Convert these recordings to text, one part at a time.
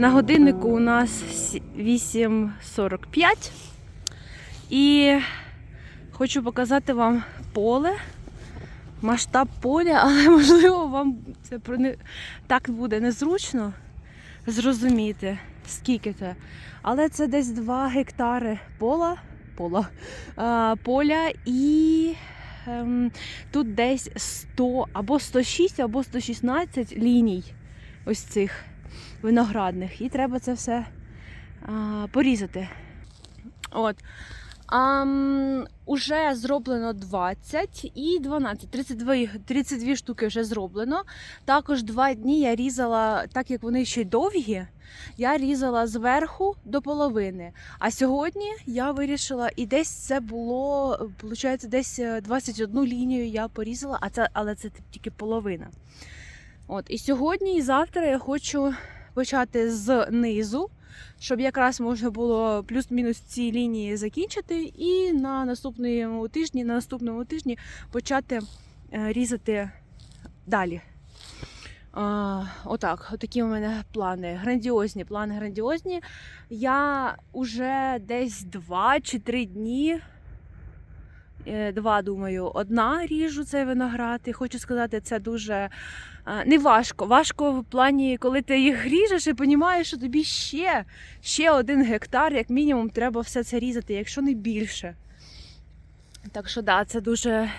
На годиннику у нас 8.45. І хочу показати вам поле, масштаб поля, але можливо вам це про не... так буде незручно зрозуміти, скільки це. Але це десь 2 гектари пола, пола, а, поля і ем, тут десь 100 або 106, або 116 ліній ось цих виноградних. І треба це все а, порізати. От. А, уже зроблено 20 і 12, 32, 32 штуки вже зроблено. Також два дні я різала, так як вони ще й довгі, я різала зверху до половини. А сьогодні я вирішила, і десь це було, виходить, десь е, 21 лінію я порізала, а це, але це тільки половина. От, і сьогодні і завтра я хочу почати з низу, щоб якраз можна було плюс-мінус ці лінії закінчити, і на наступному тижні, на наступному тижні почати е, різати далі. А, отак, отакі у мене плани. Грандіозні, плани грандіозні. Я вже десь два чи три дні. Е, Два, думаю, одна ріжу цей виноград. І хочу сказати, це дуже не важко. Важко в плані, коли ти їх ріжеш і розумієш, що тобі ще, ще один гектар, як мінімум, треба все це різати, якщо не більше. Так що, да, це дуже,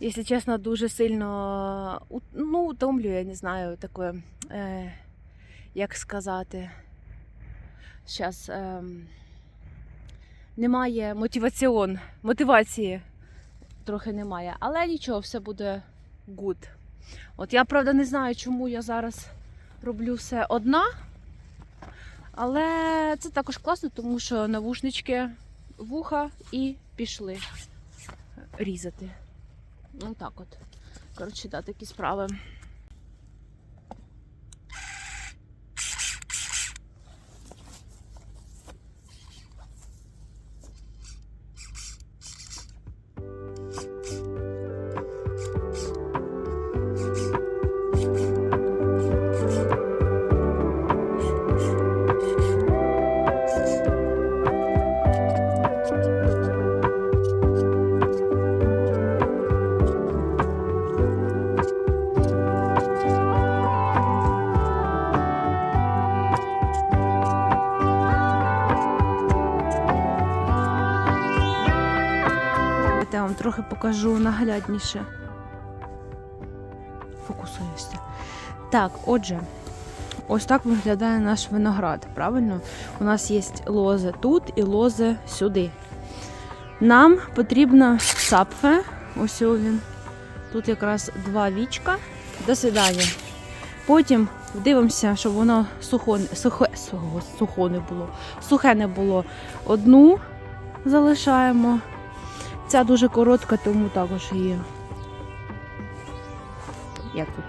якщо чесно, дуже сильно ну, утомлює, не знаю, таке, е, як сказати. Зараз е, немає мотиваціон, мотивації трохи немає, але нічого, все буде good. От я правда не знаю, чому я зараз роблю все одна. Але це також класно, тому що навушнички вуха і пішли різати. Ну так от. Коротше, да, такі справи. Трохи покажу наглядніше. Фокусуюся. Так, отже, ось так виглядає наш виноград. Правильно? У нас є лози тут і лози сюди. Нам потрібна сапфе. Ось він. Тут якраз два вічка. До свидання. Потім дивимося, щоб воно сухо, сухе, сухо, сухо не було. Сухе не було. Одну залишаємо. Ця дуже коротка, тому також її. Як тут?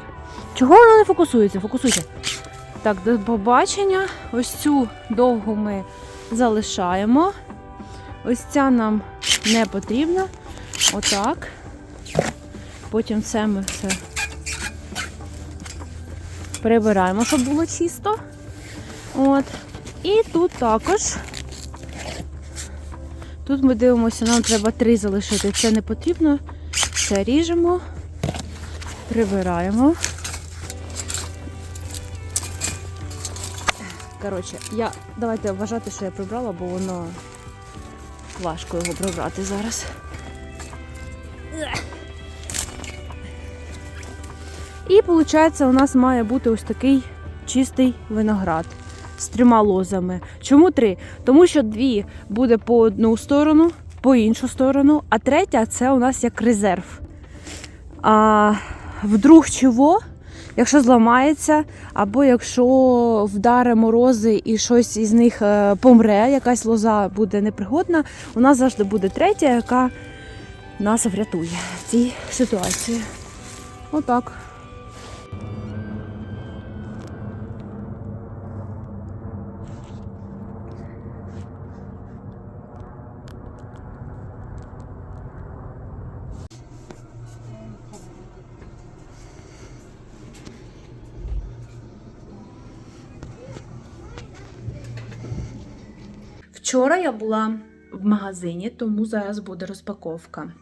Чого вона не фокусується? Фокусуйся. Так, до побачення. Ось цю довгу ми залишаємо. Ось ця нам не потрібна. Отак. Потім це ми все прибираємо, щоб було чисто. От. І тут також. Тут ми дивимося, нам треба три залишити. Це не потрібно. Це ріжемо, прибираємо. Коротше, я давайте вважати, що я прибрала, бо воно важко його прибрати зараз. І виходить, у нас має бути ось такий чистий виноград з трьома лозами. Чому три? Тому що дві буде по одну сторону, по іншу сторону, а третя це у нас як резерв. А вдруг чого, якщо зламається, або якщо вдаре морози і щось із них е, помре, якась лоза буде непригодна, у нас завжди буде третя, яка нас врятує в цій ситуації. Отак. Вчора я була в магазині, тому зараз буде розпаковка.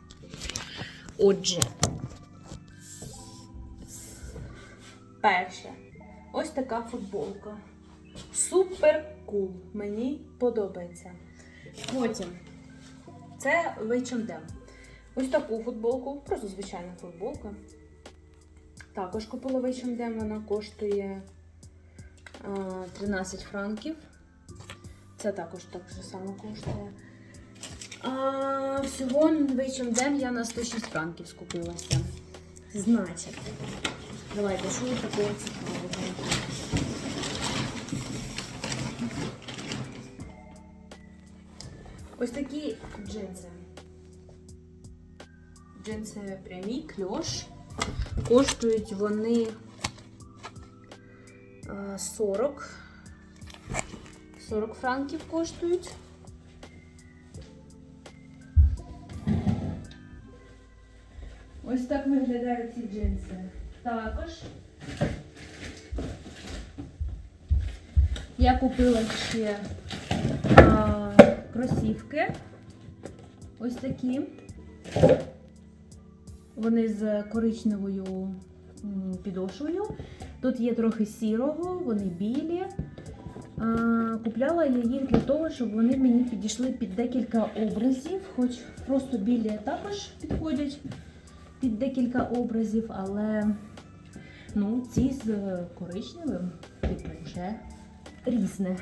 Отже, перше, ось така футболка. Супер кул. Мені подобається. Потім це H&M. Ось таку футболку, просто звичайна футболка. Також купила в H&M, вона коштує 13 франків. Це також так же само коштує. А, всього в H&M я на 106 франків скупилася. Значить, давайте, що такого цікавого? Ось такі джинси. Джинси прямі, кльош. Коштують вони е, 40. 40 франків коштують. Ось так виглядають ці джинси. Також я купила ще а, кросівки. Ось такі. Вони з коричневою підошвою. Тут є трохи сірого, вони білі. А, Купляла я їх для того, щоб вони мені підійшли під декілька образів, хоч просто білі також підходять під декілька образів, але ну, ці з коричневим типу вже різне.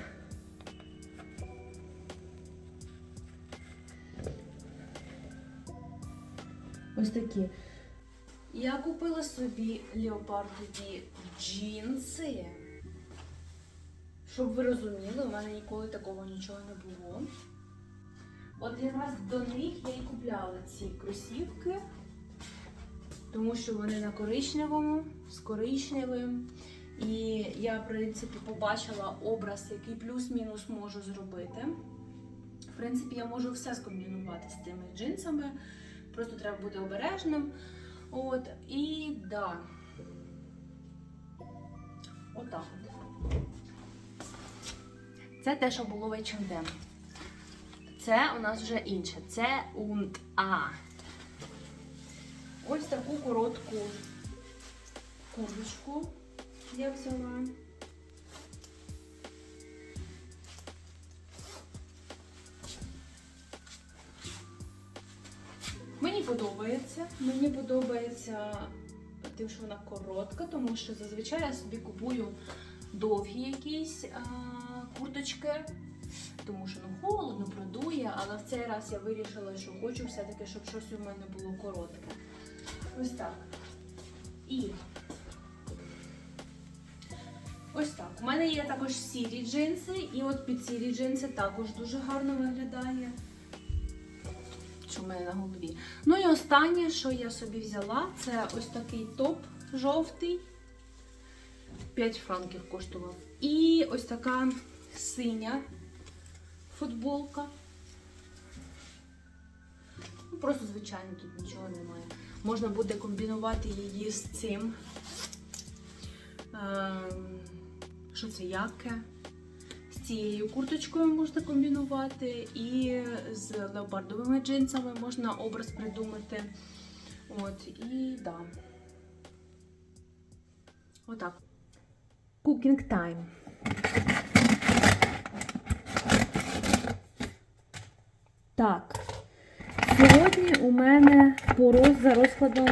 Ось такі. Я купила собі леопардові джинси. Щоб ви розуміли, у мене ніколи такого нічого не було. От якраз до них я і купляла ці кросівки, тому що вони на коричневому, з коричневим. І я, в принципі, побачила образ, який плюс-мінус можу зробити. В принципі, я можу все скомбінувати з тими джинсами. Просто треба бути обережним. От, і да. Отак от. Це те, що було в. Це у нас вже інше. Це und A. Ось таку коротку курточку я взяла. Мені подобається. Мені подобається тим, що вона коротка, тому що зазвичай я собі купую довгі якісь а, курточки, тому що ну, холодно, продує, але в цей раз я вирішила, що хочу все-таки, щоб щось у мене було коротке. Ось так. І ось так. У мене є також сірі джинси, і от під сірі джинси також дуже гарно виглядає. Що в мене на голові. Ну і останнє, що я собі взяла, це ось такий топ жовтий. 5 франків коштував. І ось така синя футболка. Ну, Просто звичайно тут нічого немає. Можна буде комбінувати її з цим. Ем, Що це яке? З цією курточкою можна комбінувати, і з леопардовими джинсами можна образ придумати. От, і да. Отак. Cooking time. Так. Сьогодні у мене пороз за розкладом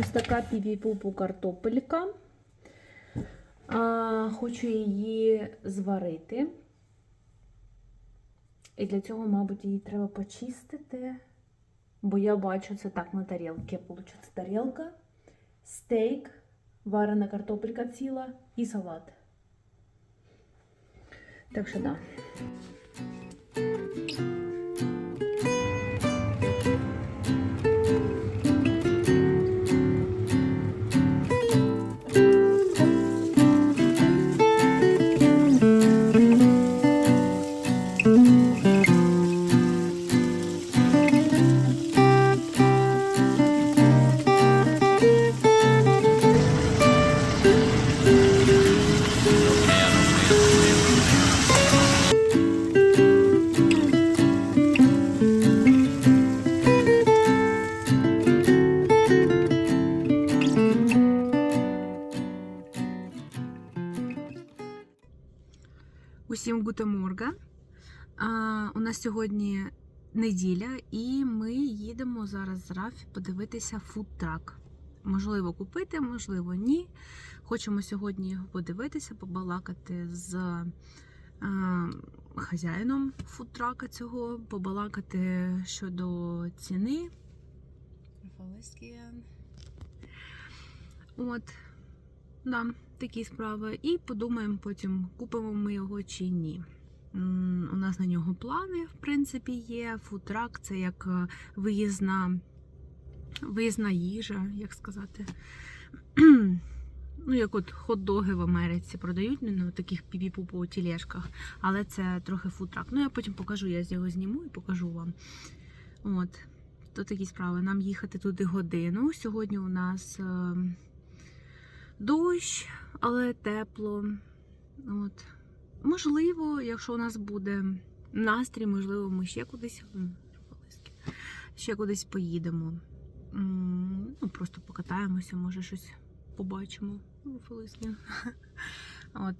ось така піпі-пупу картопелька. А, хочу її зварити. І для цього, мабуть, її треба почистити. Бо я бачу це так на тарілці. Получиться тарілка, стейк, варена картопелька ціла і салат. Так що да. А, у нас сьогодні неділя, і ми їдемо зараз з Рафі подивитися фудтрак. Можливо, купити, можливо, ні. Хочемо сьогодні його подивитися, побалакати з а, хазяїном фудтрака цього, побалакати щодо ціни. От, да, такі справи. І подумаємо потім, купимо ми його чи ні. У нас на нього плани, в принципі, є. Футрак це як е, виїзна, виїзна їжа, як сказати. Ну, як от хот-доги в Америці продають ну, на таких піпі-пупу тележках, але це трохи футрак. Ну, я потім покажу, я з його зніму і покажу вам. От, то такі справи. Нам їхати туди годину. Сьогодні у нас е, дощ, але тепло. От. Можливо, якщо у нас буде настрій, можливо, ми ще кудись ще кудись поїдемо. Ну, просто покатаємося, може щось побачимо. От.